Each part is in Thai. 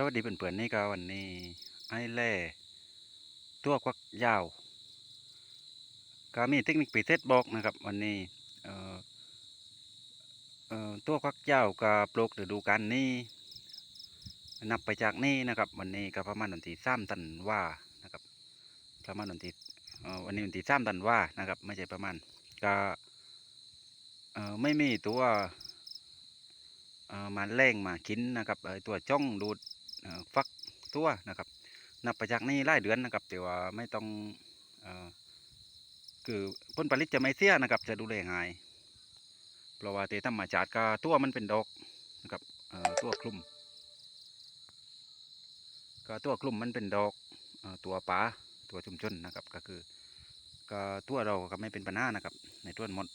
สวัสดีเพื่อนๆนี่ก็วันนี้ไอ้แล่ตัวควักยาวก็มีเทคนิคพิเศบอกนะครับ วันนี้เอ่อตัวควักยาวกับปลูกฤดูกาลนี้ นับไปจากนี้นะครับ วันนี้ก็ประมาณวันที่สามตันว่านะครับ ประมาณวันที่วันนี้วันที่สามตันว่านะครับ ไม่ใช่ประมาณก็เอ่อไม่มีตัวเอ่อมาแรงมากินนะครับตัวจ้องดูด ฟักตัวนะครับ นับไปจากนี้หลายเดือนนะครับ แต่ว่าไม่ต้องเอ่อคือผลผลิตจะไม่เสียนะครับ จะดูแลง่ายเพราะว่าเตธรรมชาติก็ตัวมันเป็นดอกนะครับตัวคลุมก็ตัวคลุมมันเป็นดอกตัวป่าตัวชุมชนนะครับ ก็คือก็ตัวเราก็ไม่เป็นปัญหานะครับ ในตัวหมด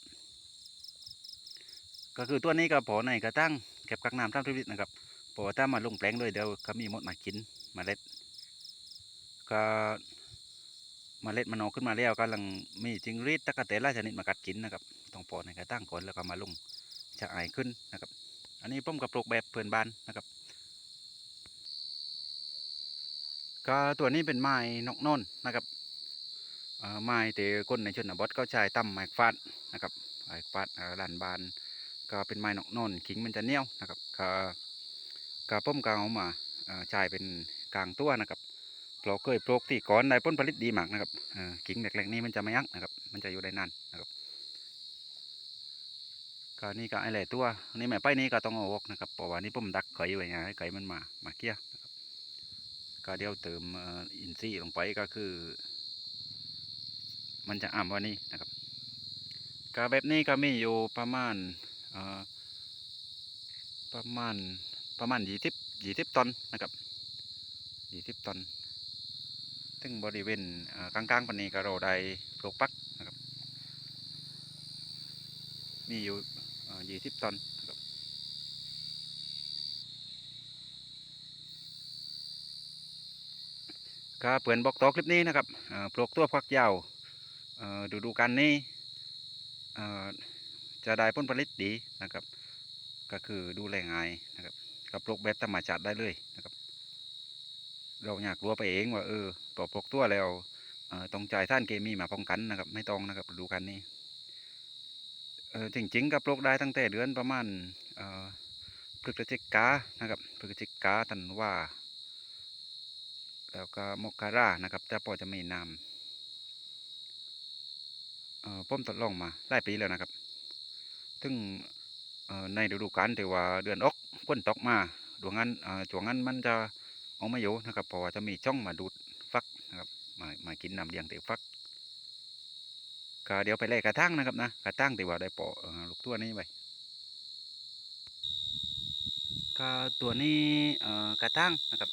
ก็คือตัวนี้ก็พอในกระตั้งเก็บกักน้ำตามทวิตนะครับ พราะว่าถ้ามาลงแปลงเลยเดี๋ยวเขามีมดมากินมเมล็ด ก็มเมล็ดมันออกขึ้นมาแล้วกำลังมีจิงรีดตะกะเตนหลายชนิดมากัดกินนะครับต้องปอในกระตั้งก่อนแล้วก็มาลงจะอายขึ้นนะครับ อันนี้ผมกับปลูกแบบเพื่อนบ้านนะครับ ก็ตัวนี้เป็นไม้นกนนนะครับไม้แต่คนในชนบทก็ใช้ตั้มไม้ฟาดนะครับไม้ฟาดเอ่านบาน ก็เป็นไม้นกนนขิงมันจะเหนียวนะครับก็ ก็ผมก็เอามาเอ่อใช้เป็นกลางตัวนะครับปลอกเคยปลูกที่ก่อนได้ผลผลิตดีมากนะครับเอ่งเล็กๆนี้มันจะไม่ยักนะครับ มันจะอยู่ได้นานนะครับก็นี่ก็ไอ้แหล่ตัวนี่แม่ไปนี้ก็ต้องเอาออกนะครับเพราะว่านี่ผมดักไก่ไว้ไงไก่มันมามาเกี้ยนะครับก็เดี๋ยวเติมอินทรีย์ลงไปก็คือ มันจะอ่ำว่านี้นะครับก็แบบนี้ก็มีอยู่ประมาณอ่อประมาณ ประมาณยี่สิบยี่สิบตันนะครับยี่สิบตันซึ่งบริเวณกลางๆปันนี้ก็เราได้ปลูกปักนะครับ มีอยู่ยี่สิบตันนะครับก็เปือนบอกต่อคลิปนี้นะครับปลูกตัวฟักยาวดูดูกันนี่จะได้ผลผลิตดีนะครับ ก็คือดูแลง่ายนะครับ กับปลูกแบบธรรมชาติได้เลยนะครับ เราอยากรู้ไปเองว่าเออปลอกปลูกตัวแล้วออต้องจ่ายท่านเคมีมาป้องกันนะครับ ไม่ต้องนะครับดูกันนี่เออจริงๆก็ปลูกได้ตั้งแต่เดือนประมาณเออพฤศจิกานะครับพฤศจิกาธันวาแล้วก็มกรานะครับจะพอจะมีน้ำเอ่อมทดลองมาหลายปีแล้วนะครับซึ่ง ในฤดูกาลที่ว่าเดือนออกฝนตกมาดวงนั้นช่วงนั้นมันจะเอาไม่อยู่นะครับเพราะว่าจะมีช่องมาดูดฟักนะครับมามากินน้ำเลี้ยงแต่ฟักก็เดี๋ยวไปไล่กระทั่งนะครับนะกระทั่งที่ว่าได้ปอลูกตัวนี้ไปก็ตัวนี้กระทั่งนะครับ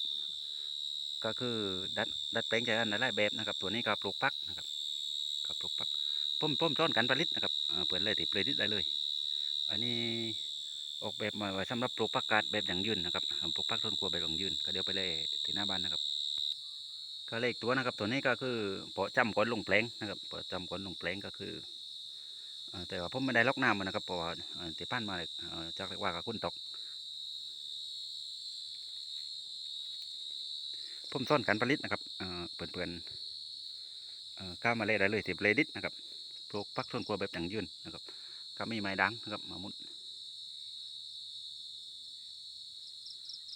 ก็คือดัดดัดแปลงจากกันหลายแบบนะครับ ตัวนี้ก็ปลูกฟักนะครับก็ปลูกฟักป้มป้มต้นกันผลิตนะครับเออเปิดเลยติดผลิตได้เลย อันนี้ออกแบบมาไว้สำหรับปลูกผักกาดแบบอย่างยืนนะครับปลูกผักต้นกลัวแบบอย่างยืนก็เดี๋ยวไปเลยที่หน้าบ้านนะครับก็เลขตัวนะครับตัวนี้ก็คือเพาะจำก่อนลงแปลงนะครับเพาะจำก่อนลงแปลงก็คือเอ่อแต่ว่าผมไม่ได้ล็อกน้ำมันนะครับเพราะว่าเอ่อที่ผ่านมาจากเรียกว่ากับคุณตกผมซ่อนการผลิตนะครับเอ่อเปื่อนๆเก้าวมาเลยได้เลยที่เลดิตนะครับปลูกผักต้นกลัวแบบอย่างยืนนะครับ ก็มีไม้ดังนะครับมามุด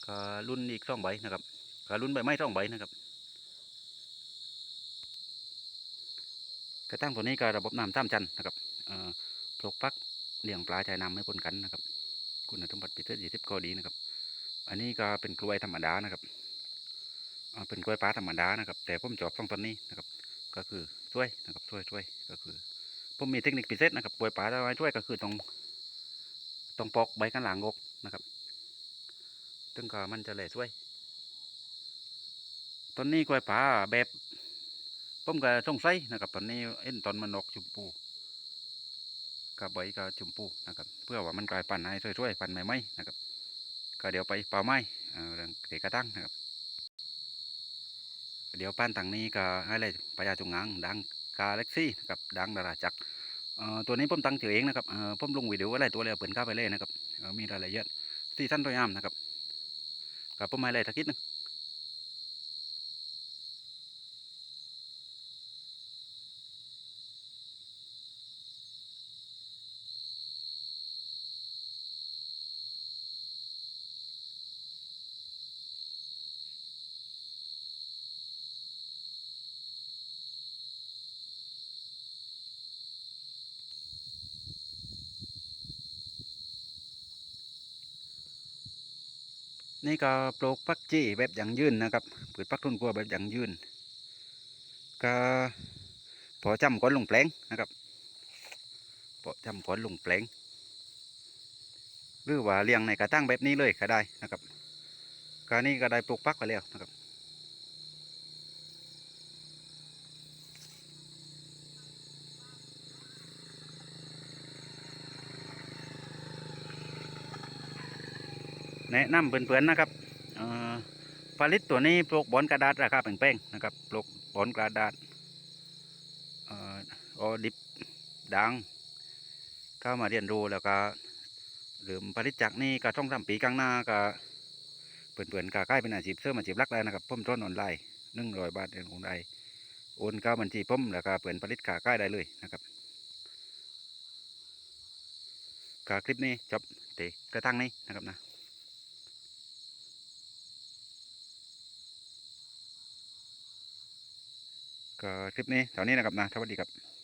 ก็รุ่นอีกสองใบนะครับก็รุ่นใบไม้สองใบนะครับกระตั้งตัวนี้ก็ระบบน้ำตามจันทร์นะครับเอ่อปลูกฟักเลี้ยงปลาชายน้ำไม่ปนกันนะครับ คุณสมบัติพิเศษยี่สิบก็ดีนะครับ อันนี้ก็เป็นกล้วยธรรมดานะครับเป็นกล้วยปลาธรรมดานะครับ แต่ผมจอบสองต้นนี้นะครับ ก็คือช่วยนะครับช่วยช่วยก็คือ ผมมีเทคนิคพิเศษนะครับปล่วยปลาจะไว้ช่วยก็คือต้องต้องปอกใบกันหลังอกนะครับถึงก็มันจะแหล่ช่วย ตอนนี้กล้วยปลาแบบผมก็สงสัยนะครับ ตอนนี้เอ็นตอนมันออกชมพูกับใบก็ชมพูนะครับ เพื่อว่ามันกลายพันให้ช่วยๆพันธุ์ใหม่ๆนะครับก็เดี๋ยวไปป่าไม้เอ่อเรื่องเตะกระตั้งนะครับ เดี๋ยวป้นทางนี้ก็ให้เลยพญาจุงอางดัง กาเล็กซี่นะครับดังดาราจักรอ่อตัวนี้ผมตั้งเจอเองนะครับอ่อผมลงวิดีโออะไรตัวแล้วเปิดเข้าไปเลยนะครับเอ่อมีรายละเอียดซีซั่นตัวยามนะครับกับผมไม่เลยทักทิดหนึง นี่ก็ปลูกพักจี้แบบยั่งยืนนะครับผืนปักทุนกลัวแบบยั่งยืนก็พอจำก้อนลงแปลงนะครับพอจำก้อนลงแปลงหรือว่าเลี้ยงในกระตั้งแบบนี้เลยก็ได้นะครับการนี้ก็ได้ปลูกพักไปแล้วนะครับ แนะนำเพื่อนๆนะครับผลิตตัวนี้ปลูกบอนกระดาษราคาแพงๆนะครับปลูกบอนกระดาษออดิบดังเข้ามาเรียนรู้แล้วก็หรือผลิตจากนี้ก็ต้องทำปีกลางหน้าก็เพื่อนๆก็ใกล้เป็นอาชีพเสริมอาชีพหลักแล้นะครับผมต้นออนไลน์หนึ่งร้อยบาทเองของใดโอนเข้าบัญชีผมแล้วก็เพื่อนผลิตขาใกล้ได้เลยนะครับก็คลิปนี้จบเตะกระทั่งนี้นะครับนะ ก็คลิปนี้แถวนี้นะครับนะสวัสดีครับ